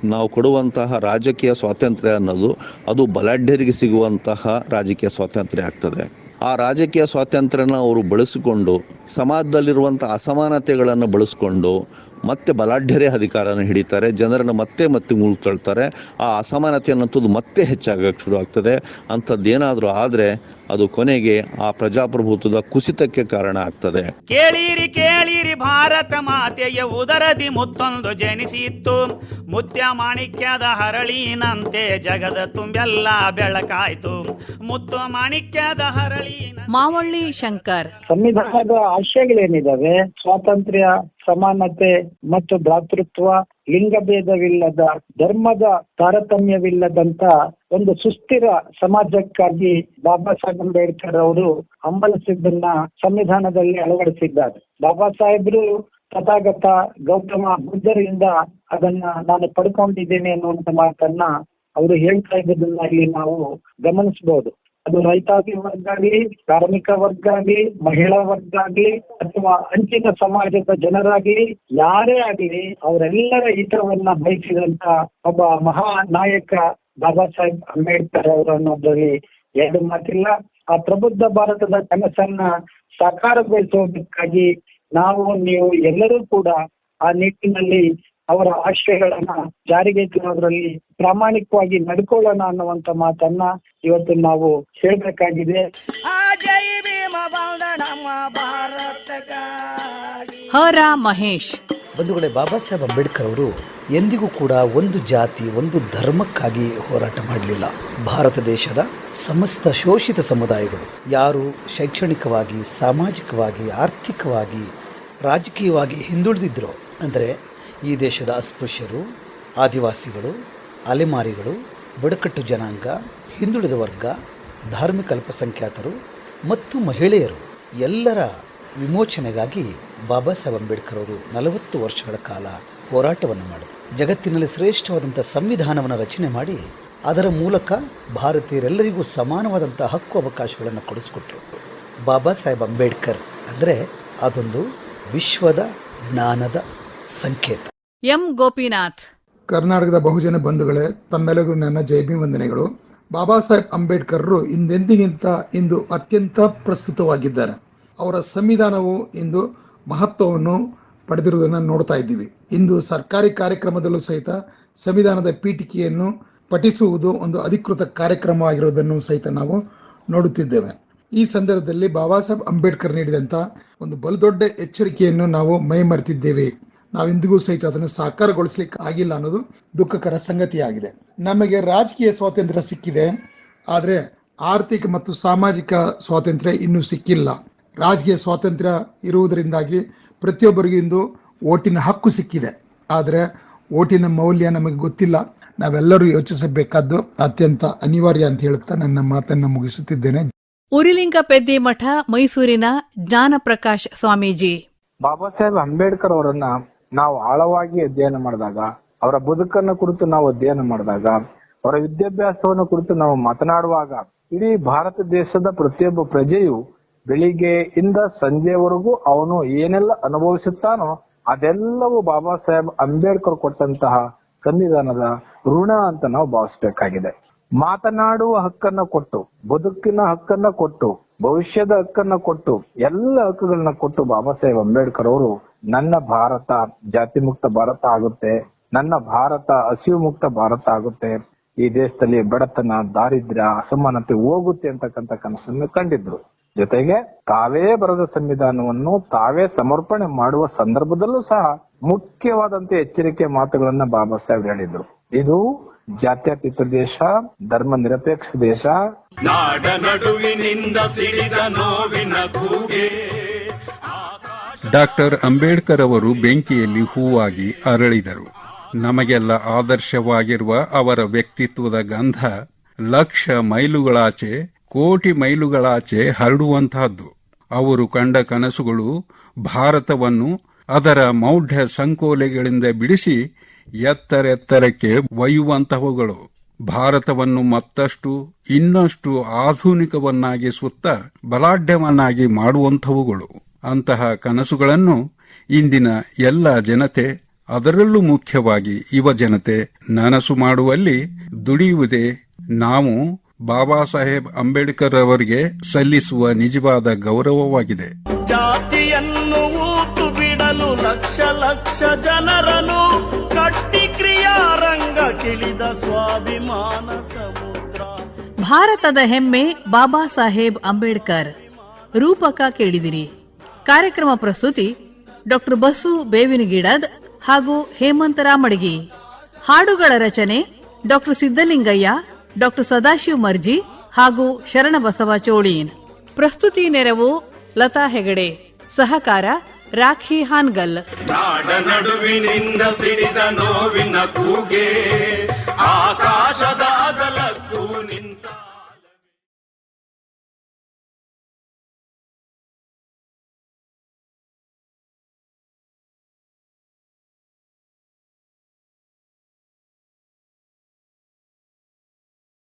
ನಾವು ಕೊಡುವಂತಹ ರಾಜಕೀಯ ಸ್ವಾತಂತ್ರ್ಯ ಅನ್ನೋದು, ಅದು ಬಲಾಢ್ಯರಿಗೆ ಸಿಗುವಂತಹ ರಾಜಕೀಯ ಸ್ವಾತಂತ್ರ್ಯ ಆಗ್ತದೆ. ಆ ರಾಜಕೀಯ ಸ್ವಾತಂತ್ರ್ಯನ ಅವರು ಬಳಸಿಕೊಂಡು, ಸಮಾಜದಲ್ಲಿರುವಂಥ ಅಸಮಾನತೆಗಳನ್ನು ಬಳಸಿಕೊಂಡು ಮತ್ತೆ ಬಲಾಢ್ಯರೇ ಅಧಿಕಾರನ ಹಿಡಿತಾರೆ, ಜನರನ್ನು ಮತ್ತೆ ಮತ್ತೆ ಮುಳ್ಕೊಳ್ತಾರೆ ಆ ಅಸಮಾನತೆ ಅನ್ನೋಂಥದ್ದು ಮತ್ತೆ ಹೆಚ್ಚಾಗಕ್ಕೆ ಶುರು ಆಗ್ತದೆ ಅಂಥದ್ದೇನಾದರೂ ಆದರೆ ಅದು ಕೊನೆಗೆ ಆ ಪ್ರಜಾಪ್ರಭುತ್ವದ ಕುಸಿತಕ್ಕೆ ಕಾರಣ ಆಗ್ತದೆ. ಕೇಳಿರಿ ಕೇಳಿರಿ ಭಾರತ ಮಾತೆಯ ಉದರದಿ ಮುತ್ತೊಂದು ಜನಿಸಿತ್ತು. ಮುತ್ಯ ಮಾಣಿಕ್ಯದ ಹರಳಿನಂತೆ ಜಗದ ತುಂಬೆಲ್ಲ ಬೆಳಕಾಯ್ತು. ಮುತ್ತು ಮಾಣಿಕ್ಯದ ಹರಳಿ ಮಾವಳ್ಳಿ ಶಂಕರ್. ಸಂವಿಧಾನದ ಆಶಯಗಳೇನಿದಾವೆ? ಸ್ವಾತಂತ್ರ್ಯ ಸಮಾನತೆ ಮತ್ತು ಭ್ರಾತೃತ್ವ ಲಿಂಗಭೇದವಿಲ್ಲದ, ಧರ್ಮದ ತಾರತಮ್ಯವಿಲ್ಲದಂತ ಒಂದು ಸುಸ್ಥಿರ ಸಮಾಜಕ್ಕಾಗಿ ಬಾಬಾ ಸಾಹೇಬ್ ಅಂಬೇಡ್ಕರ್ ಅವರು ಹಂಬಲಿಸಿದ್ದನ್ನ ಸಂವಿಧಾನದಲ್ಲಿ ಅಳವಡಿಸಿದ್ದಾರೆ. ಬಾಬಾ ಸಾಹೇಬ್ರು ತಥಾಗತ ಗೌತಮ ಬುದ್ಧರಿಂದ ಅದನ್ನ ನಾನು ಪಡ್ಕೊಂಡಿದ್ದೇನೆ ಅನ್ನುವಂತ ಮಾತನ್ನ ಅವರು ಹೇಳ್ತಾ ಇದ್ದದನ್ನ ಇಲ್ಲಿ ನಾವು ಗಮನಿಸಬಹುದು ಅದು ರೈತಾಪಿ ವರ್ಗ ಆಗಲಿ ಕಾರ್ಮಿಕ ವರ್ಗ ಆಗಲಿ ಮಹಿಳಾ ವರ್ಗ ಆಗಲಿ ಅಥವಾ ಅಂಚಿನ ಸಮಾಜದ ಜನರಾಗಲಿ, ಯಾರೇ ಆಗಲಿ ಅವರೆಲ್ಲರ ಹಿತವನ್ನ ಬಯಸಿದಂತ ಒಬ್ಬ ಮಹಾ ನಾಯಕ ಬಾಬಾ ಸಾಹೇಬ್ ಅಂಬೇಡ್ಕರ್ ಅವರು ಅನ್ನೋದ್ರಲ್ಲಿ ಎರಡು ಮಾತಿಲ್ಲ. ಆ ಪ್ರಬುದ್ಧ ಭಾರತದ ಕನಸನ್ನ ಸಾಕಾರಗೊಳಿಸುವುದಕ್ಕಾಗಿ ನಾವು, ನೀವು ಎಲ್ಲರೂ ಕೂಡ ಆ ನಿಟ್ಟಿನಲ್ಲಿ ಅವರ ಆಶಯಗಳನ್ನ ಜಾರಿಗೆ ತರೋದ್ರಲ್ಲಿ ಪ್ರಾಮಾಣಿಕವಾಗಿ ನಡ್ಕೊಳ್ಳೋಣ ಅನ್ನುವಂತ ಮಾತನ್ನ ಇವತ್ತು ನಾವು ಹೇಳ್ಬೇಕಾಗಿದೆ. ಜೈ ಭೀಮ ಬಂದ ಭಾರತಕ್ಕಾಗಿ. ಹರ ಮಹೇಶ್. ಬಂಧುಗಳೇ ಬಾಬಾ ಸಾಹೇಬ್ ಅಂಬೇಡ್ಕರ್ ಅವರು ಎಂದಿಗೂ ಕೂಡ ಒಂದು ಜಾತಿ ಒಂದು ಧರ್ಮಕ್ಕಾಗಿ ಹೋರಾಟ ಮಾಡಲಿಲ್ಲ. ಭಾರತ ದೇಶದ ಸಮಸ್ತ ಶೋಷಿತ ಸಮುದಾಯಗಳು ಯಾರು ಶೈಕ್ಷಣಿಕವಾಗಿ ಸಾಮಾಜಿಕವಾಗಿ ಆರ್ಥಿಕವಾಗಿ ರಾಜಕೀಯವಾಗಿ ಹಿಂದುಳಿದಿದ್ರು ಅಂದರೆ ಈ ದೇಶದ ಅಸ್ಪೃಶ್ಯರು, ಆದಿವಾಸಿಗಳು, ಅಲೆಮಾರಿಗಳು, ಬುಡಕಟ್ಟು ಜನಾಂಗ, ಹಿಂದುಳಿದ ವರ್ಗ, ಧಾರ್ಮಿಕ ಅಲ್ಪಸಂಖ್ಯಾತರು ಮತ್ತು ಮಹಿಳೆಯರು ಎಲ್ಲರ ವಿಮೋಚನೆಗಾಗಿ ಬಾಬಾ ಸಾಹೇಬ್ ಅಂಬೇಡ್ಕರ್ ಅವರು ನಲವತ್ತು ವರ್ಷಗಳ ಕಾಲ ಹೋರಾಟವನ್ನು ಮಾಡಿದರು. ಜಗತ್ತಿನಲ್ಲಿ ಶ್ರೇಷ್ಠವಾದಂಥ ಸಂವಿಧಾನವನ್ನು ರಚನೆ ಮಾಡಿ ಅದರ ಮೂಲಕ ಭಾರತೀಯರೆಲ್ಲರಿಗೂ ಸಮಾನವಾದಂಥ ಹಕ್ಕು ಅವಕಾಶಗಳನ್ನು ಕೊಡಿಸ್ಕೊಟ್ರು. ಬಾಬಾ ಸಾಹೇಬ್ ಅಂಬೇಡ್ಕರ್ ಅಂದರೆ ಅದೊಂದು ವಿಶ್ವದ ಜ್ಞಾನದ ಸಂಕೇತ. ಎಂ ಗೋಪಿನಾಥ್. ಕರ್ನಾಟಕದ ಬಹುಜನ ಬಂಧುಗಳೇ ತಮ್ಮೆಲ್ಲರಿಗೂ ನನ್ನ ಜೈಭಿ ವಂದನೆಗಳು. ಬಾಬಾ ಸಾಹೇಬ್ ಅಂಬೇಡ್ಕರ್ರು ಇಂದೆಂದಿಗಿಂತ ಇಂದು ಅತ್ಯಂತ ಪ್ರಸ್ತುತವಾಗಿದ್ದಾರೆ. ಅವರ ಸಂವಿಧಾನವು ಇಂದು ಮಹತ್ವವನ್ನು ಪಡೆದಿರುವುದನ್ನು ನೋಡ್ತಾ ಇದ್ದೀವಿ. ಇಂದು ಸರ್ಕಾರಿ ಕಾರ್ಯಕ್ರಮದಲ್ಲೂ ಸಹಿತ ಸಂವಿಧಾನದ ಪೀಠಿಕೆಯನ್ನು ಪಠಿಸುವುದು ಒಂದು ಅಧಿಕೃತ ಕಾರ್ಯಕ್ರಮವಾಗಿರುವುದನ್ನು ಸಹಿತ ನಾವು ನೋಡುತ್ತಿದ್ದೇವೆ. ಈ ಸಂದರ್ಭದಲ್ಲಿ ಬಾಬಾ ಸಾಹೇಬ್ ಅಂಬೇಡ್ಕರ್ ನೀಡಿದಂಥ ಒಂದು ಬಲುದೊಡ್ಡ ಎಚ್ಚರಿಕೆಯನ್ನು ನಾವು ಮೈ ಮರೆತಿದ್ದೇವೆ ನಾವೆಂದಿಗೂ ಸಹಿತ ಅದನ್ನು ಸಾಕಾರಗೊಳಿಸ್ಲಿಕ್ಕೆ ಆಗಿಲ್ಲ ಅನ್ನೋದು ದುಃಖಕರ ಸಂಗತಿಯಾಗಿದೆ. ನಮಗೆ ರಾಜಕೀಯ ಸ್ವಾತಂತ್ರ್ಯ ಸಿಕ್ಕಿದೆ ಆದರೆ ಆರ್ಥಿಕ ಮತ್ತು ಸಾಮಾಜಿಕ ಸ್ವಾತಂತ್ರ್ಯ ಇನ್ನೂ ಸಿಕ್ಕಿಲ್ಲ. ರಾಜಕೀಯ ಸ್ವಾತಂತ್ರ್ಯ ಇರುವುದರಿಂದಾಗಿ ಪ್ರತಿಯೊಬ್ಬರಿಗೂ ಇಂದು ಓಟಿನ ಹಕ್ಕು ಸಿಕ್ಕಿದೆ. ಆದರೆ ಓಟಿನ ಮೌಲ್ಯ ನಮಗೆ ಗೊತ್ತಿಲ್ಲ. ನಾವೆಲ್ಲರೂ ಯೋಚಿಸಬೇಕಾದ್ದು ಅತ್ಯಂತ ಅನಿವಾರ್ಯ ಅಂತ ಹೇಳುತ್ತಾ ನನ್ನ ಮಾತನ್ನು ಮುಗಿಸುತ್ತಿದ್ದೇನೆ. ಉರಿಲಿಂಗ ಪೆದ್ದಿ ಮಠ ಮೈಸೂರಿನ ಜ್ಞಾನಪ್ರಕಾಶ್ ಸ್ವಾಮೀಜಿ. ಬಾಬಾ ಸಾಹೇಬ್ ಅಂಬೇಡ್ಕರ್ ಅವರನ್ನ ನಾವು ಆಳವಾಗಿ ಅಧ್ಯಯನ ಮಾಡಿದಾಗ, ಅವರ ಬದುಕನ್ನ ಕುರಿತು ನಾವು ಅಧ್ಯಯನ ಮಾಡಿದಾಗ, ಅವರ ವಿದ್ಯಾಭ್ಯಾಸವನ್ನು ಕುರಿತು ನಾವು ಮಾತನಾಡುವಾಗ, ಇಡೀ ಭಾರತ ದೇಶದ ಪ್ರತಿಯೊಬ್ಬ ಪ್ರಜೆಯು ಬೆಳಿಗ್ಗೆ ಇಂದ ಸಂಜೆವರೆಗೂ ಅವನು ಏನೆಲ್ಲ ಅನುಭವಿಸುತ್ತಾನೋ, ಅದೆಲ್ಲವೂ ಬಾಬಾ ಸಾಹೇಬ್ ಅಂಬೇಡ್ಕರ್ ಕೊಟ್ಟಂತಹ ಸಂವಿಧಾನದ ಋಣ ಅಂತ ನಾವು ಭಾವಿಸಬೇಕಾಗಿದೆ. ಮಾತನಾಡುವ ಹಕ್ಕನ್ನ ಕೊಟ್ಟು, ಬದುಕಿನ ಹಕ್ಕನ್ನ ಕೊಟ್ಟು, ಭವಿಷ್ಯದ ಹಕ್ಕನ್ನ ಕೊಟ್ಟು, ಎಲ್ಲ ಹಕ್ಕುಗಳನ್ನ ಕೊಟ್ಟು ಬಾಬಾ ಸಾಹೇಬ್ ಅಂಬೇಡ್ಕರ್ ಅವರು ನನ್ನ ಭಾರತ, ಜಾತಿ ಮುಕ್ತ ಭಾರತ ಆಗುತ್ತೆ. ನನ್ನ ಭಾರತ, ಹಸಿವು ಮುಕ್ತ ಭಾರತ ಆಗುತ್ತೆ. ಈ ದೇಶದಲ್ಲಿ ಬಡತನ, ದಾರಿದ್ರ್ಯ, ಅಸಮಾನತೆ ಹೋಗುತ್ತೆ ಅಂತಕ್ಕಂಥ ಕನಸನ್ನು ಕಂಡಿದ್ರು. ಜೊತೆಗೆ ತಾವೇ ಬರದ ಸಂವಿಧಾನವನ್ನು ತಾವೇ ಸಮರ್ಪಣೆ ಮಾಡುವ ಸಂದರ್ಭದಲ್ಲೂ ಸಹ ಮುಖ್ಯವಾದಂತ ಎಚ್ಚರಿಕೆ ಮಾತುಗಳನ್ನ ಬಾಬಾ ಸಾಹೇಬ್ ಹೇಳಿದ್ರು. ಇದು ಜಾತ್ಯತೀತ ದೇಶ, ಧರ್ಮ ನಿರಪೇಕ್ಷ ದೇಶ. ನಾಡ ನಡುವಿನಿಂದ ಸಿಡಿದ ನೋವಿನ ಕೂಗೆ. ಡಾಕ್ಟರ್ ಅಂಬೇಡ್ಕರ್ ಅವರು ಬೆಂಕಿಯಲ್ಲಿ ಹೂವಾಗಿ ಅರಳಿದರು. ನಮಗೆಲ್ಲ ಆದರ್ಶವಾಗಿರುವ ಅವರ ವ್ಯಕ್ತಿತ್ವದ ಗಂಧ ಲಕ್ಷ ಮೈಲುಗಳಾಚೆ, ಕೋಟಿ ಮೈಲುಗಳಾಚೆ ಹರಡುವಂತಹದ್ದು. ಅವರು ಕಂಡ ಕನಸುಗಳು ಭಾರತವನ್ನು ಅದರ ಮೌಢ್ಯ ಸಂಕೋಲೆಗಳಿಂದ ಬಿಡಿಸಿ ಎತ್ತರೆತ್ತರಕ್ಕೆ ಒಯ್ಯುವಂತಹವುಗಳು. ಭಾರತವನ್ನು ಮತ್ತಷ್ಟು, ಇನ್ನಷ್ಟು ಆಧುನಿಕವನ್ನಾಗಿಸುತ್ತ ಬಲಾಢ್ಯವನ್ನಾಗಿ ಮಾಡುವಂಥವುಗಳು ಅಂತಹ ಕನಸುಗಳನ್ನು ಇಂದಿನ ಎಲ್ಲ ಜನತೆ ಅದರಲ್ಲೂ ಮುಖ್ಯವಾಗಿ ಯುವ ಜನತೆ ನನಸು ಮಾಡುವಲ್ಲಿ ದುಡಿಯುವುದೇ ನಾವು ಬಾಬಾ ಸಾಹೇಬ್ ಅಂಬೇಡ್ಕರ್ ಅವರಿಗೆ ಸಲ್ಲಿಸುವ ನಿಜವಾದ ಗೌರವವಾಗಿದೆ. ಜಾತಿಯನ್ನು ಊತು ಬಿಡಲು ಲಕ್ಷ ಲಕ್ಷ ಜನರನ್ನು ಕಟ್ಟಿ ಕ್ರಿಯಾರಂಗ ಕಿಳಿದ ಸ್ವಾಭಿಮಾನ ಸಮುದ್ರ. ಭಾರತದ ಹೆಮ್ಮೆ ಬಾಬಾ ಸಾಹೇಬ್ ಅಂಬೇಡ್ಕರ್. ರೂಪಕ ಕೇಳಿದಿರಿ. ಕಾರ್ಯಕ್ರಮ ಪ್ರಸ್ತುತಿ ಡಾಕ್ಟರ್ ಬಸು ಬೇವಿನಗಿಡದ್ ಹಾಗೂ ಹೇಮಂತ ರಾಮಡಗಿ. ಹಾಡುಗಳ ರಚನೆ ಡಾಕ್ಟರ್ ಸಿದ್ದಲಿಂಗಯ್ಯ, ಡಾಕ್ಟರ್ ಸದಾಶಿವ ಮರ್ಜಿ ಹಾಗೂ ಶರಣಬಸವ ಚೋಳೀನ್. ಪ್ರಸ್ತುತಿ ನೆರವು ಲತಾ ಹೆಗಡೆ. ಸಹಕಾರ ರಾಖಿ ಹಾನ್ಗಲ್. ನಾಡ ನಡುವಿನಿಂದ ಸಿಡಿದ ನೋವಿನ ಕೂಗೆ